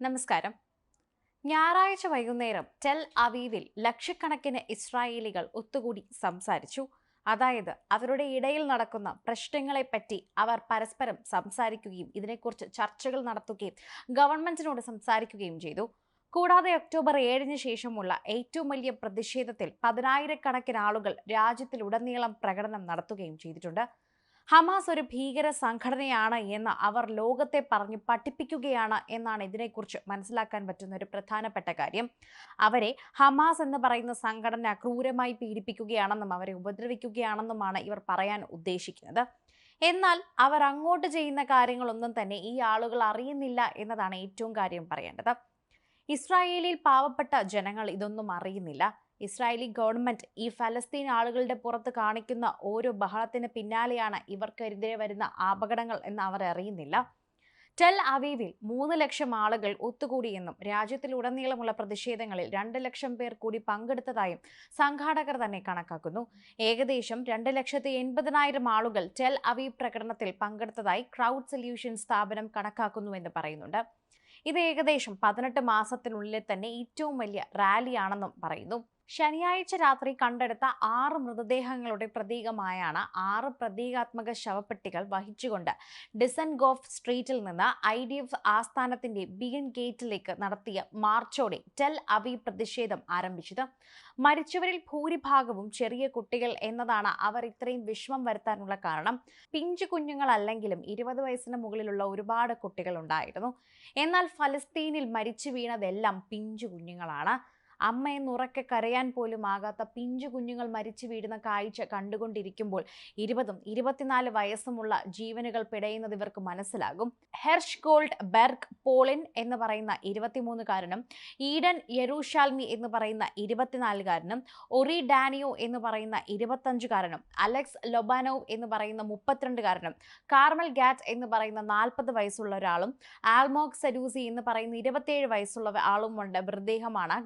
നമസ്കാരം. ഞായറാഴ്ച വൈകുന്നേരം ടെൽ അവീവിൽ ലക്ഷക്കണക്കിന് ഇസ്രായേലികൾ ഒത്തുകൂടി സംസാരിച്ചു. അതായത് അവരുടെ ഇടയിൽ നടക്കുന്ന പ്രശ്നങ്ങളെപ്പറ്റി അവർ പരസ്പരം സംസാരിക്കുകയും ഇതിനെക്കുറിച്ച് ചർച്ചകൾ നടത്തുകയും ഗവൺമെന്റിനോട് സംസാരിക്കുകയും ചെയ്തു. കൂടാതെ ഒക്ടോബർ ഏഴിന് ശേഷമുള്ള ഏറ്റവും വലിയ പ്രതിഷേധത്തിൽ പതിനായിരക്കണക്കിന് ആളുകൾ രാജ്യത്തിലുടനീളം പ്രകടനം നടത്തുകയും ചെയ്തിട്ടുണ്ട്. ഹമാസ് ഒരു ഭീകര സംഘടനയാണ് എന്ന് അവർ ലോകത്തെ പറഞ്ഞ് പഠിപ്പിക്കുകയാണ് എന്നാണ് ഇതിനെക്കുറിച്ച് മനസ്സിലാക്കാൻ പറ്റുന്ന ഒരു പ്രധാനപ്പെട്ട കാര്യം. അവരെ ഹമാസ് എന്ന് പറയുന്ന സംഘടന ക്രൂരമായി പീഡിപ്പിക്കുകയാണെന്നും അവരെ ഉപദ്രവിക്കുകയാണെന്നുമാണ് ഇവർ പറയാൻ ഉദ്ദേശിക്കുന്നത്. എന്നാൽ അവർ അങ്ങോട്ട് ചെയ്യുന്ന കാര്യങ്ങളൊന്നും തന്നെ ഈ ആളുകൾ അറിയുന്നില്ല എന്നതാണ് ഏറ്റവും കാര്യം പറയേണ്ടത്. ഇസ്രായേലിൽ പാവപ്പെട്ട ജനങ്ങൾ ഇതൊന്നും അറിയുന്നില്ല. ഇസ്രായേലി ഗവൺമെന്റ് ഈ ഫലസ്തീൻ ആളുകളുടെ പുറത്ത് കാണിക്കുന്ന ഓരോ ബഹളത്തിന് പിന്നാലെയാണ് ഇവർക്കെതിരെ വരുന്ന അപകടങ്ങൾ എന്ന് അവർ അറിയുന്നില്ല. ടെൽ അവീവിൽ മൂന്ന് ലക്ഷം ആളുകൾ ഒത്തുകൂടിയെന്നും രാജ്യത്തിലുടനീളമുള്ള പ്രതിഷേധങ്ങളിൽ രണ്ട് ലക്ഷം പേർ കൂടി പങ്കെടുത്തതായും സംഘാടകർ തന്നെ കണക്കാക്കുന്നു. ഏകദേശം രണ്ട് ലക്ഷത്തി എൺപതിനായിരം ആളുകൾ ടെൽ അവീവ് പ്രകടനത്തിൽ പങ്കെടുത്തതായി ക്രൗഡ് സൊല്യൂഷൻ സ്ഥാപനം കണക്കാക്കുന്നുവെന്ന് പറയുന്നുണ്ട്. ഇത് ഏകദേശം പതിനെട്ട് മാസത്തിനുള്ളിൽ തന്നെ ഏറ്റവും വലിയ റാലിയാണെന്നും പറയുന്നു. ശനിയാഴ്ച രാത്രി കണ്ടെടുത്ത ആറ് മൃതദേഹങ്ങളുടെ പ്രതീകമായാണ് ആറ് പ്രതീകാത്മക ശവപ്പെട്ടികൾ വഹിച്ചുകൊണ്ട് ഡിസൻ ഗോഫ് സ്ട്രീറ്റിൽ നിന്ന് ഐ ഡി എഫ് ആസ്ഥാനത്തിന്റെ ബിയൻ ഗേറ്റിലേക്ക് നടത്തിയ മാർച്ചോടെ ടെൽ അവി പ്രതിഷേധം ആരംഭിച്ചത്. മരിച്ചവരിൽ ഭൂരിഭാഗവും ചെറിയ കുട്ടികൾ എന്നതാണ് അവർ ഇത്രയും വിഷമം വരുത്താനുള്ള കാരണം. പിഞ്ചു കുഞ്ഞുങ്ങളല്ലെങ്കിലും ഇരുപത് വയസ്സിന് മുകളിലുള്ള ഒരുപാട് കുട്ടികൾ ഉണ്ടായിരുന്നു. എന്നാൽ ഫലസ്തീനിൽ മരിച്ചു വീണതെല്ലാം പിഞ്ചു കുഞ്ഞുങ്ങളാണ്. അമ്മയെന്നുറക്കെ കരയാൻ പോലും ആകാത്ത പിഞ്ചു കുഞ്ഞുങ്ങൾ മരിച്ചു വീഴുന്ന കാഴ്ച കണ്ടുകൊണ്ടിരിക്കുമ്പോൾ ഇരുപതും ഇരുപത്തിനാല് വയസ്സുമുള്ള ജീവനുകൾ പിടയുന്നത് ഇവർക്ക് മനസ്സിലാകും. ഹെർഷ് ഗോൾഡ് ബെർഗ് പോളിൻ എന്ന് പറയുന്ന ഇരുപത്തിമൂന്നുകാരനും ഈഡൻ യെറൂഷാൽമി എന്ന് പറയുന്ന ഇരുപത്തിനാലുകാരനും ഒറി ഡാനിയോ എന്ന് പറയുന്ന ഇരുപത്തഞ്ചുകാരനും അലക്സ് ലൊബാനോവ് എന്ന് പറയുന്ന മുപ്പത്തിരണ്ടുകാരനും കാർമൽ ഗാറ്റ് എന്ന് പറയുന്ന നാൽപ്പത് വയസ്സുള്ള ഒരാളും ആൽമോക് സരൂസി എന്ന് പറയുന്ന ഇരുപത്തിയേഴ് വയസ്സുള്ള ആളും കൊണ്ട് മൃതദേഹമാണ്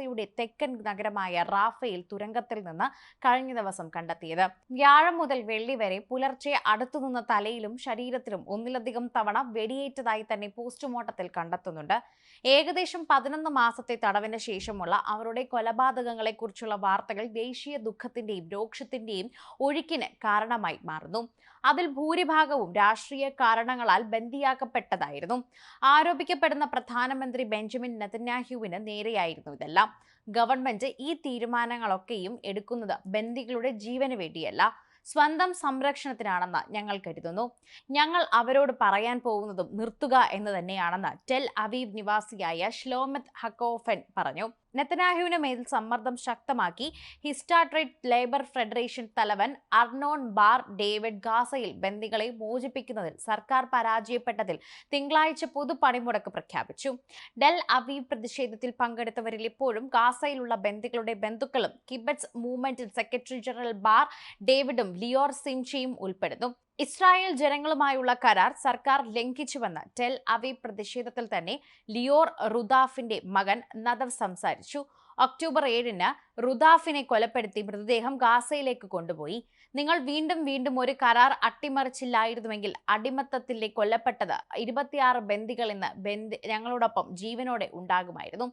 ഗാസയുടെ തെക്കൻ നഗരമായ റാഫയിൽ തുരങ്കത്തിൽ നിന്ന് കഴിഞ്ഞ ദിവസം കണ്ടെത്തിയത്. വ്യാഴം മുതൽ വെള്ളി വരെ പുലർച്ചെ അടുത്തുനിന്ന തലയിലും ശരീരത്തിലും ഒന്നിലധികം തവണ വെടിയേറ്റതായി തന്നെ പോസ്റ്റ്മോർട്ടത്തിൽ കണ്ടെത്തുന്നുണ്ട്. ഏകദേശം പതിനൊന്ന് മാസത്തെ തടവിന് ശേഷമുള്ള അവരുടെ കൊലപാതകങ്ങളെക്കുറിച്ചുള്ള വാർത്തകൾ ദേശീയ ദുഃഖത്തിന്റെയും രോക്ഷത്തിന്റെയും ഒഴുക്കിന് കാരണമായി മാറുന്നു. അതിൽ ഭൂരിഭാഗവും രാഷ്ട്രീയ കാരണങ്ങളാൽ ബന്ദിയാക്കപ്പെട്ടതായിരുന്നു. ആരോപിക്കപ്പെടുന്ന പ്രധാനമന്ത്രി ബെഞ്ചമിൻ നെതന്യാഹുവിന് നേരെയായിരുന്നു ഇതെല്ലാം. ഗവൺമെന്റ് ഈ തീരുമാനങ്ങളൊക്കെയും എടുക്കുന്നത് ബന്ദികളുടെ ജീവന് വേണ്ടിയല്ല സ്വന്തം സംരക്ഷണത്തിനാണെന്ന് ഞങ്ങൾ കരുതുന്നു. ഞങ്ങൾ അവരോട് പറയാൻ പോകുന്നതും നിർത്തുക എന്ന് തന്നെയാണെന്ന് ടെൽ അവീവ് നിവാസിയായ ഷ്ലോമത് ഹക്കോഫൻ പറഞ്ഞു. നെത്തനാഹുവിന് മേൽ സമ്മർദ്ദം ശക്തമാക്കി ഹിസ്റ്റാട്രേറ്റ് ലേബർ ഫെഡറേഷൻ തലവൻ അർണോൺ ബാർ ഡേവിഡ് ഗാസയിൽ ബന്ദികളെ മോചിപ്പിക്കുന്നതിൽ സർക്കാർ പരാജയപ്പെട്ടതിൽ തിങ്കളാഴ്ച പൊതു പണിമുടക്ക് പ്രഖ്യാപിച്ചു. ഡെൽ അവീവ് പ്രതിഷേധത്തിൽ പങ്കെടുത്തവരിൽ ഇപ്പോഴും ഗാസയിലുള്ള ബന്ദികളുടെ ബന്ധുക്കളും കിബറ്റ്സ് മൂവ്മെന്റിൽ സെക്രട്ടറി ജനറൽ ബാർ ഡേവിഡും ലിയോർ സിംചിയും ഉൾപ്പെടുന്നു. ഇസ്രായേൽ ജനങ്ങളുമായുള്ള കരാർ സർക്കാർ ലംഘിച്ചുവെന്ന് ടെൽ അവി പ്രതിഷേധത്തിൽ തന്നെ ലിയോർ റുദാഫിന്റെ മകൻ നദവ് സംസാരിച്ചു. ഒക്ടോബർ ഏഴിന് റുദാഫിനെ കൊലപ്പെടുത്തി മൃതദേഹം ഗാസയിലേക്ക് കൊണ്ടുപോയി. നിങ്ങൾ വീണ്ടും വീണ്ടും ഒരു കരാർ അട്ടിമറിച്ചില്ലായിരുന്നുവെങ്കിൽ അടിമത്തത്തിലെ കൊല്ലപ്പെട്ടത് ഇരുപത്തിയാറ് ബന്ദികൾ ഇന്ന് ബന്ദി ഞങ്ങളോടൊപ്പം ജീവനോടെ ഉണ്ടാകുമായിരുന്നു.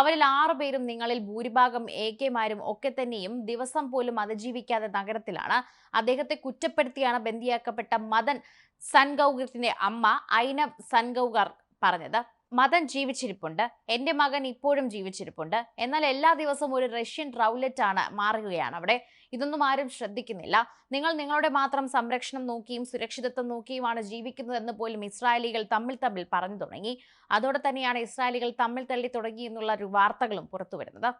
അവരിൽ ആറു പേരും നിങ്ങളിൽ ഭൂരിഭാഗം എ കെമാരും ഒക്കെ തന്നെയും ദിവസം പോലും അതിജീവിക്കാതെ നഗരത്തിലാണ്. അദ്ദേഹത്തെ കുറ്റപ്പെടുത്തിയാണ് ബന്ദിയാക്കപ്പെട്ട മദൻ സൻഗൗഗറിന്റെ അമ്മ ഐനബ് സൻഗൗഗർ പറഞ്ഞത്. മദൻ ജീവിച്ചിരിപ്പുണ്ട് എന്റെ മകൻ ഇപ്പോഴും ജീവിച്ചിരിപ്പുണ്ട്. എന്നാൽ എല്ലാ ദിവസവും ഒരു റഷ്യൻ റൗലറ്റ് ആണ് മാറുകയാണ് അവിടെ. ഇതൊന്നും ആരും ശ്രദ്ധിക്കുന്നില്ല. നിങ്ങൾ നിങ്ങളുടെ മാത്രം സംരക്ഷണം നോക്കിയും സുരക്ഷിതത്വം നോക്കിയുമാണ് ജീവിക്കുന്നതെന്ന് പോലും ഇസ്രായേലികൾ തമ്മിൽ തമ്മിൽ പറഞ്ഞു തുടങ്ങി. അതോടെ തന്നെയാണ് ഇസ്രായേലികൾ തമ്മിൽ തള്ളി തുടങ്ങി എന്നുള്ള ഒരു വാർത്തകളും പുറത്തു വരുന്നത്